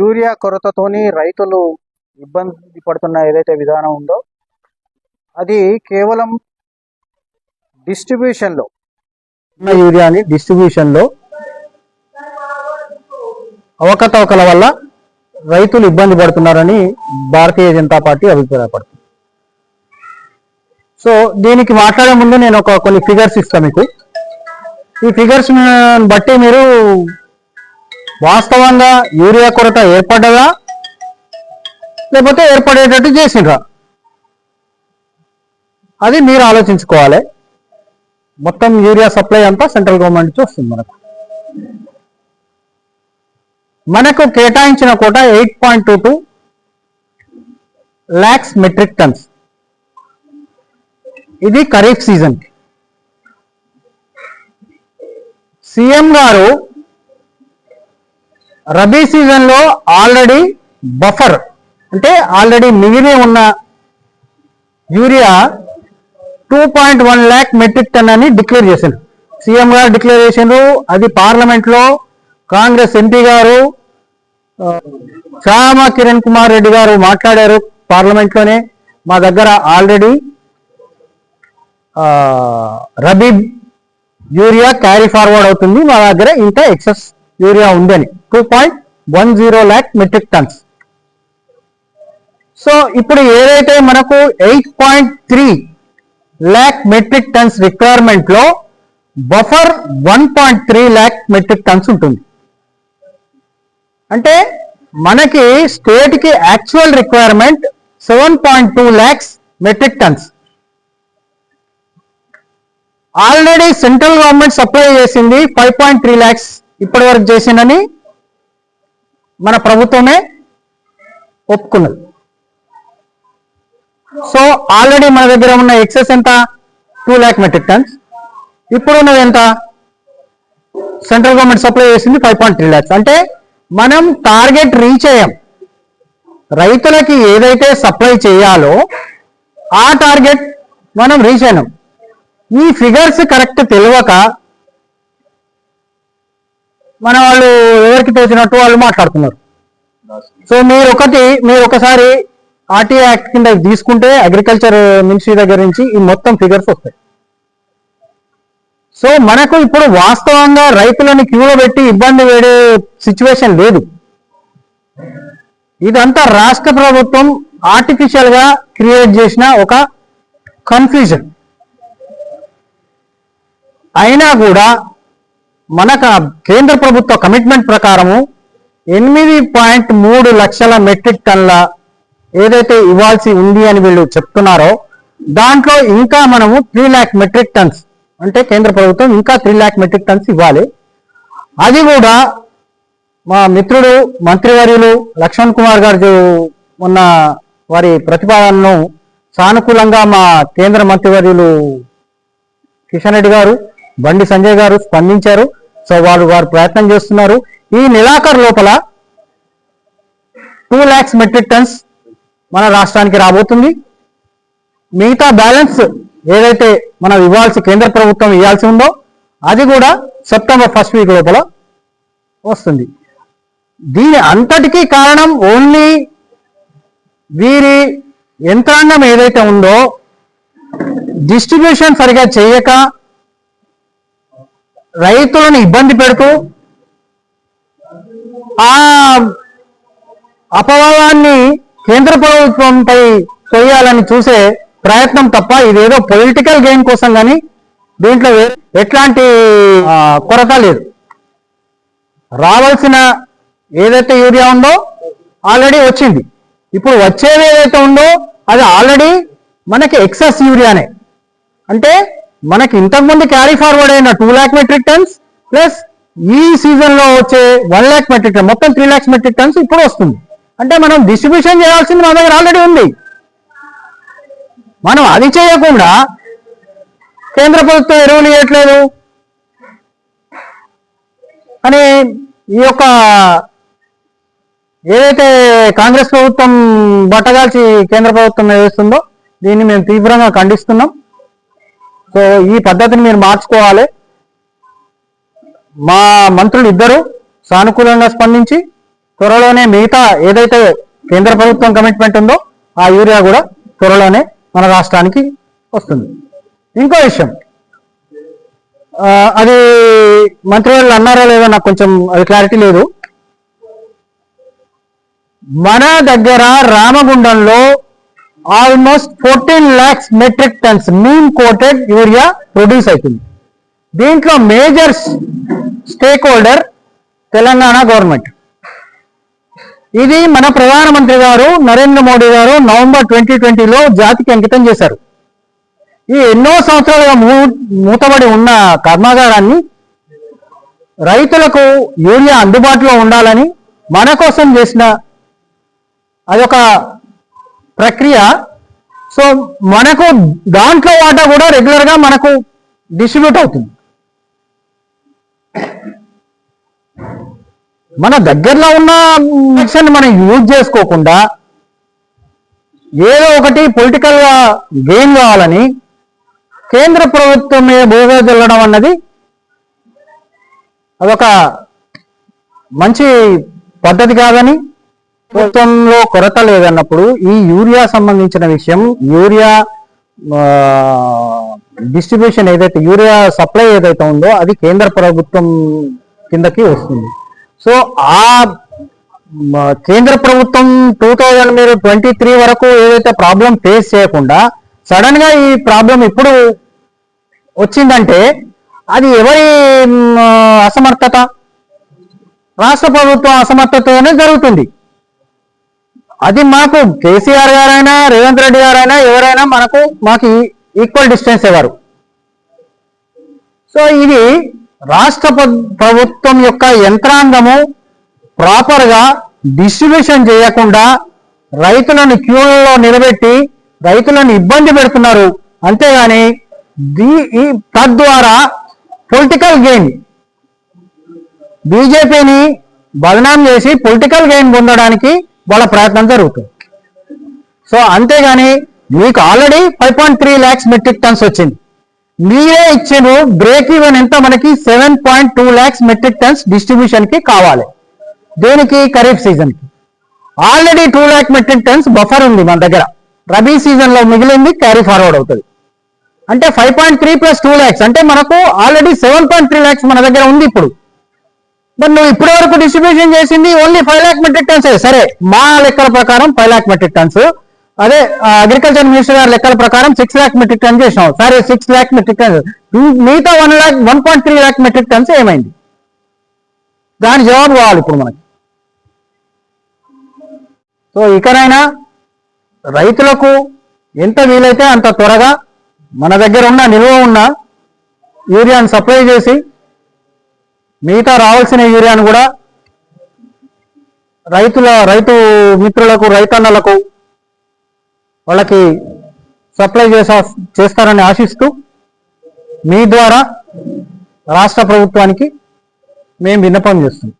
Urea కొరతతోని రైతులు ఇబ్బంది పడుతున్న ఏదైతే విధానం ఉందో అది కేవలం డిస్ట్రిబ్యూషన్లో ఉన్న యూరియాని డిస్ట్రిబ్యూషన్లో అవకతవకల వల్ల రైతులు ఇబ్బంది పడుతున్నారని భారతీయ జనతా పార్టీ అభిప్రాయపడుతుంది. సో దీనికి మాట్లాడే ముందు నేను ఒక కొన్ని ఫిగర్స్ ఇస్తాను మీకు. ఈ ఫిగర్స్ బట్టి మీరు వాస్తవంగా యూరియా కొరత ఏర్పడ్డదా? లేకపోతే ఏర్పడేటట్టు చేసిండ్రా? అది మీరు ఆలోచించుకోవాలి. మొత్తం యూరియా సప్లై అంతా సెంట్రల్ గవర్నమెంట్ నుంచి వస్తుంది మనకు. మనకు కేటాయించిన quota eight point two two lakhs metric tons. ఇది ఖరీఫ్ సీజన్ సీఎం గారు రబీ సీజన్లో ఆల్రెడీ బఫర్ అంటే ఆల్రెడీ మిగిలి ఉన్న urea two point one lakh metric ton అని డిక్లేర్ చేశారు సీఎం గారు డిక్లేర్ చేసిండ్రు అది పార్లమెంట్లో కాంగ్రెస్ ఎంపీ గారు ఆ, శ్యామ కిరణ్ కుమార్ రెడ్డి గారు మాట్లాడారు పార్లమెంట్లోనే. మా దగ్గర already rabi urea carry forward అవుతుంది. మా దగ్గర ఇంత ఎక్సెస్ యూరియా ఉందని. Two point one zero lakh metric tons so ఇప్పుడు ఏదైతే మనకు eight point three lakh metric tons రిక్వైర్మెంట్లో buffer one point three lakh metric tons ఉంటుంది. అంటే మనకి స్టేట్కి actual requirement seven point two lakhs metric tons already central government supply చేసింది five point three lakhs ఇప్పటి వరకు చేసిందని మన ప్రభుత్వమే ఒప్పుకున్నది. సో ఆల్రెడీ మన దగ్గర ఉన్న ఎక్సెస్ ఎంత? టూ ల్యాక్ మెట్రిక్ టన్స్ ఇప్పుడు ఉన్నది ఎంత? సెంట్రల్ గవర్నమెంట్ సప్లై చేసింది ఫైవ్ పాయింట్ త్రీ ల్యాక్స్ అంటే మనం టార్గెట్ రీచ్ అయ్యాం. రైతులకి ఏదైతే సప్లై చేయాలో ఆ టార్గెట్ మనం రీచ్ అయినాం. ఈ ఫిగర్స్ కరెక్ట్ తెలియక మన వాళ్ళు ఎవరికి తోచినట్టు వాళ్ళు మాట్లాడుతున్నారు. సో మీరు ఒకటి మీరు ఒకసారి ఆర్టీ యాక్ట్ కింద తీసుకుంటే అగ్రికల్చర్ మినిస్ట్రీ దగ్గర నుంచి ఈ మొత్తం ఫిగర్స్ వస్తాయి. సో మనకు ఇప్పుడు వాస్తవంగా రైతులను క్యూలో పెట్టి ఇబ్బంది వేడే సిచ్యువేషన్ లేదు. ఇదంతా రాష్ట్ర ప్రభుత్వం ఆర్టిఫిషియల్గా క్రియేట్ చేసిన ఒక కన్ఫ్యూజన్ అయినా కూడా మనకు కేంద్ర ప్రభుత్వ కమిట్మెంట్ ప్రకారము ఎనిమిది పాయింట్ మూడు లక్షల మెట్రిక్ టన్ల ఏదైతే ఇవ్వాల్సి ఉంది అని వీళ్ళు చెప్తున్నారో దాంట్లో ఇంకా మనము త్రీ ల్యాక్ మెట్రిక్ టన్స్ అంటే కేంద్ర ప్రభుత్వం ఇంకా త్రీ ల్యాక్ మెట్రిక్ టన్స్ ఇవ్వాలి. అది కూడా మా మిత్రుడు మంత్రివర్యులు లక్ష్మణ్ కుమార్ గారు ఉన్న వారి ప్రతిపాదనను సానుకూలంగా మా కేంద్ర మంత్రివర్యులు కిషన్ రెడ్డి గారు బండి సంజయ్ గారు స్పందించారు. సో వారు వారు ప్రయత్నం చేస్తున్నారు. ఈ నెలాఖరు లోపల టూ ల్యాక్స్ మెట్రిక్ టన్స్ మన రాష్ట్రానికి రాబోతుంది. మిగతా బ్యాలెన్స్ ఏదైతే మనం ఇవ్వాల్సి కేంద్ర ప్రభుత్వం ఇవ్వాల్సి ఉందో అది కూడా సెప్టెంబర్ ఫస్ట్ వీక్ లోపల వస్తుంది. దీని అంతటికీ కారణం ఓన్లీ వీరి యంత్రాంగం ఏదైతే ఉందో డిస్ట్రిబ్యూషన్ సరిగా చేయక రైతులను ఇబ్బంది పెడుతూ ఆ అపవాదాన్ని కేంద్ర ప్రభుత్వంపై చేయాలని చూసే ప్రయత్నం తప్ప ఇదేదో పొలిటికల్ గెయిన్ కోసం కానీ దీంట్లో ఎట్లాంటి కొరత లేదు. రావాల్సిన ఏదైతే యూరియా ఉందో ఆల్రెడీ వచ్చింది. ఇప్పుడు వచ్చేది ఏదైతే ఉందో అది ఆల్రెడీ మనకి ఎక్సెస్ యూరియానే. అంటే మనకి ఇంతకుముందు క్యారీ ఫార్వర్డ్ అయిన two lakh metric tons plus ఈ సీజన్లో వచ్చే వన్ ల్యాక్ మెట్రిక్ టన్ మొత్తం త్రీ ల్యాక్స్ మెట్రిక్ టన్స్ ఇప్పుడు వస్తుంది. అంటే మనం డిస్ట్రిబ్యూషన్ చేయాల్సింది మన దగ్గర ఆల్రెడీ ఉంది. మనం అది చేయకుండా కేంద్ర ప్రభుత్వం ఎరువులు ఇవ్వట్లేదు అని ఈ యొక్క ఏదైతే కాంగ్రెస్ ప్రభుత్వం బట్టగాల్చి కేంద్ర ప్రభుత్వం వేస్తుందో దీన్ని మేము తీవ్రంగా ఖండిస్తున్నాం. సో ఈ పద్ధతిని మీరు మార్చుకోవాలి. మా మంత్రులు ఇద్దరు సానుకూలంగా స్పందించి త్వరలోనే మిగతా ఏదైతే కేంద్ర ప్రభుత్వం కమిట్మెంట్ ఉందో ఆ యూరియా కూడా త్వరలోనే మన రాష్ట్రానికి వస్తుంది. ఇంకో విషయం. అది మంత్రి వాళ్ళు అన్నారో లేదో నాకు కొంచెం అది క్లారిటీ లేదు. మన దగ్గర రామగుండంలో almost fourteen lakhs metric tons neem coated urea produce అవుతుంది దీంట్లో major stake holder Telangana government ఇది మన ప్రధానమంత్రి గారు నరేంద్ర మోడీ గారు నవంబర్ ట్వంటీ ట్వంటీలో జాతికి అంకితం చేశారు. ఈ ఎన్నో సంవత్సరాలుగా మూ మూతబడి ఉన్న కర్మాగారాన్ని రైతులకు యూరియా అందుబాటులో ఉండాలని మన కోసం చేసిన అదొక ప్రక్రియ. సో మనకు దాంట్లో వాటా కూడా రెగ్యులర్గా మనకు డిస్ట్రిబ్యూట్ అవుతుంది. మన దగ్గరలో ఉన్న మిక్సర్ని మనం యూజ్ చేసుకోకుండా ఏదో ఒకటి పొలిటికల్గా గెయిన్ కావాలని కేంద్ర ప్రభుత్వం మీద బోధ చల్లడం అన్నది అదొక మంచి పద్ధతి కాదని ప్రభుత్వంలో కొరత లేదన్నప్పుడు ఈ యూరియా సంబంధించిన విషయం యూరియా డిస్ట్రిబ్యూషన్ ఏదైతే యూరియా సప్లై ఏదైతే ఉందో అది కేంద్ర ప్రభుత్వం కిందకి వస్తుంది. సో ఆ కేంద్ర ప్రభుత్వం టూ థౌజండ్ మీరు ట్వంటీ త్రీ వరకు ఏదైతే ప్రాబ్లం ఫేస్ చేయకుండా సడన్గా ఈ ప్రాబ్లం ఇప్పుడు వచ్చిందంటే అది ఎవరి అసమర్థత? రాష్ట్ర ప్రభుత్వం అసమర్థతనే జరుగుతుంది. అది మాకు కేసీఆర్ గారైనా రేవంత్ రెడ్డి గారైనా ఎవరైనా మనకు మాకు ఈక్వల్ డిస్టెన్స్ ఇవ్వరు. సో ఇది రాష్ట్ర ప్రభుత్వం యొక్క యంత్రాంగము ప్రాపర్గా డిస్ట్రిబ్యూషన్ చేయకుండా రైతులను క్యూలలో నిలబెట్టి రైతులను ఇబ్బంది పెడుతున్నారు. అంతేగాని ఈ తద్వారా పొలిటికల్ గెయిన్ బీజేపీని బదనాం చేసి పొలిటికల్ గెయిన్ పొందడానికి వాళ్ళ ప్రయత్నం జరుగుతుంది. సో అంతేగాని మీకు already five point three lakhs metric tons వచ్చింది. మీరే ఇచ్చారు బ్రేక్ ఈవెన్ ఎంత మనకి? Seven point two lakhs metric tons డిస్ట్రిబ్యూషన్కి కావాలి. దేనికి? ఖరీఫ్ సీజన్కి. Already two lakh metric tons buffer ఉంది మన దగ్గర. రబీ సీజన్లో మిగిలింది క్యారీ ఫార్వర్డ్ అవుతుంది. అంటే five point three plus two lakhs అంటే మనకు already seven point three lakhs మన దగ్గర ఉంది ఇప్పుడు. మరి నువ్వు ఇప్పటి వరకు డిస్ట్రిబ్యూషన్ చేసింది only five lakh metric tons సరే మా లెక్కల ప్రకారం ఫైవ్ ల్యాక్ మెట్రిక్ టన్స్ అదే అగ్రికల్చర్ మినిస్టర్ గారి లెక్కల ప్రకారం సిక్స్ ల్యాక్ మెట్రిక్ టన్ చేసినాం సరే సిక్స్ ల్యాక్ మెట్రిక్ టన్స్ మిగతా one lakh one point three lakh metric tons ఏమైంది? దాని జవాబు కావాలి ఇప్పుడు మనకి. సో ఇకనైనా రైతులకు ఎంత వీలైతే అంత త్వరగా మన దగ్గర ఉన్న నిల్వ ఉన్న యూరియాను సప్లై చేసి మిగతా రావాల్సిన యూరియాను కూడా రైతుల రైతు మిత్రులకు రైతన్నలకు వాళ్ళకి సప్లై చేసా చేస్తారని ఆశిస్తూ మీ ద్వారా రాష్ట్ర ప్రభుత్వానికి మేము విన్నపం చేస్తున్నాం.